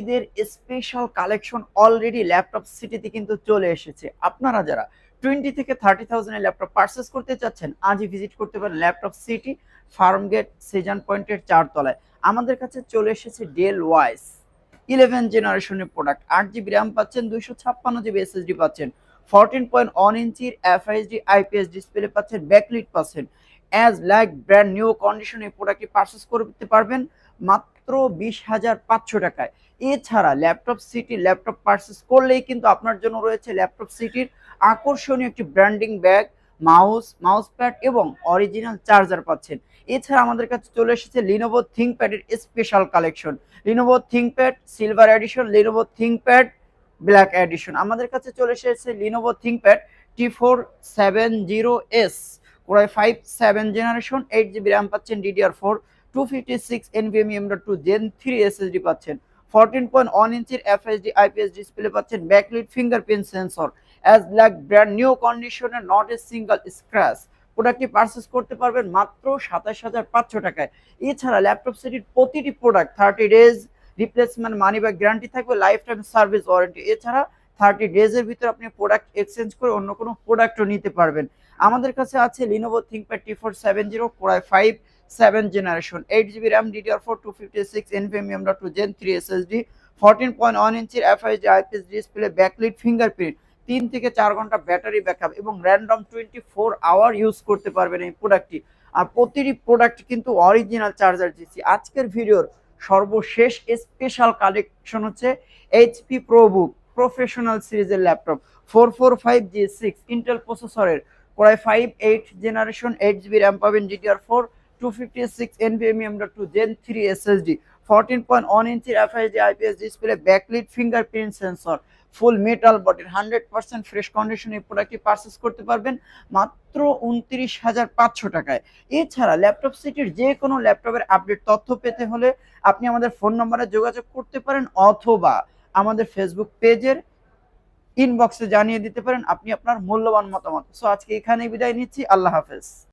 ঈদের special collection already laptop সিটিতে কিন্তু চলে এসেছে। আপনারা যারা টোয়েন্টি থেকে থার্টি থাউজেন্ডের ল্যাপটপ পারচেস করতে চাচ্ছেন, আজই ভিজিট করতে পারেন laptop city farm gate Sezan পয়েন্টের চারতলায়। আমাদের কাছে চলে এসেছে ডেল ওয়াইস ইলেভেন জেনারেশনের প্রোডাক্ট আট জিবি র্যাম পাচ্ছেন, দুইশো ছাপ্পান্ন জিবি এসএসডি পাচ্ছেন। ফোরটিন পয়েন্ট ওয়ান ইঞ্চির এফআইএসডি আইপিএস ডিসপ্লে পাচ্ছেন ব্যাকলিট পাচ্ছেন। অ্যাজ লাইক ব্র্যান্ড নিউ কন্ডিশনে প্রোডাক্টটি পারচেস করতে পারবেন মাত্র বিশ হাজার পাঁচশো টাকায়। এছাড়া ল্যাপটপ সিটি ল্যাপটপ পারচেস করলেই কিন্তু আপনার জন্য রয়েছে ল্যাপটপ সিটির আকর্ষণীয় একটি branding bag mouse mouse pad এবং অরিজিনাল চার্জার পাচ্ছেন। এছাড়া আমাদের কাছে চলে এসেছে Lenovo থিঙ্কপ্যাডের special collection Lenovo ThinkPad silver edition Lenovo ThinkPad black edition আমাদের কাছে চলে এসেছে Lenovo ThinkPad T four seven zero S core i five seven generation eight GB RAM পাচ্ছেন DDR four two fifty six NVMe M two gen three SSD পাচ্ছেন fourteen point one ইঞ্চির FSD IPS display পাচ্ছেন backlit fingerprint sensor as black brand new কন্ডিশনে not a single scratch প্রোডাক্টটি purchase করতে পারবেন মাত্র সাতাশ হাজার পাঁচশো টাকায়। এছাড়া ল্যাপটপ সেটির প্রতিটি product thirty days replacement money back guarantee থাকবে লাইফ টাইম সার্ভিস ওয়ারেন্টি এছাড়া থার্টি ডেজের ভিতরে আপনি প্রোডাক্ট এক্সচেঞ্জ করে অন্য কোনো প্রোডাক্টও নিতে পারবেন। আমাদের কাছে আছে Lenovo ThinkPad T four seven zero core i five seven generation eight GB RAM DDR four two fifty six NVMe dot two gen three SSD fourteen point one ইঞ্চির FIG IPS display backlit fingerprint তিন থেকে চার ঘণ্টা battery backup এবং random twenty four hour use করতে পারবেন এই প্রোডাক্টটি আর প্রতিটি প্রোডাক্ট কিন্তু অরিজিনাল চার্জার দিচ্ছি। আজকের ভিডিওর সর্বশেষ স্পেশাল কালেকশন হচ্ছে এইচপি প্রোবুক প্রফেশনাল সিরিজের laptop four four five G six Intel প্রসেসরের core i five eight generation eight GB RAM পাবেন GTR four two fifty six NVMe M dot two gen three SSD fourteen point one ইঞ্চির FIG IPS display backlit fingerprint sensor full metal বডির hundred percent fresh condition এই প্রোডাক্টটি purchase করতে পারবেন মাত্র উনত্রিশ হাজার পাঁচশো টাকায়। এছাড়া ল্যাপটপ সিটির যে কোনো ল্যাপটপের আপডেট তথ্য পেতে হলে আপনি আমাদের ফোন নম্বরে যোগাযোগ করতে পারেন অথবা আমাদের ফেসবুক পেজের ইনবক্সে জানিয়ে দিতে পারেন, আপনি আপনার মূল্যবান মতামত। সো আজকে এখানেই বিদায় নিচ্ছি, আল্লাহ হাফেজ।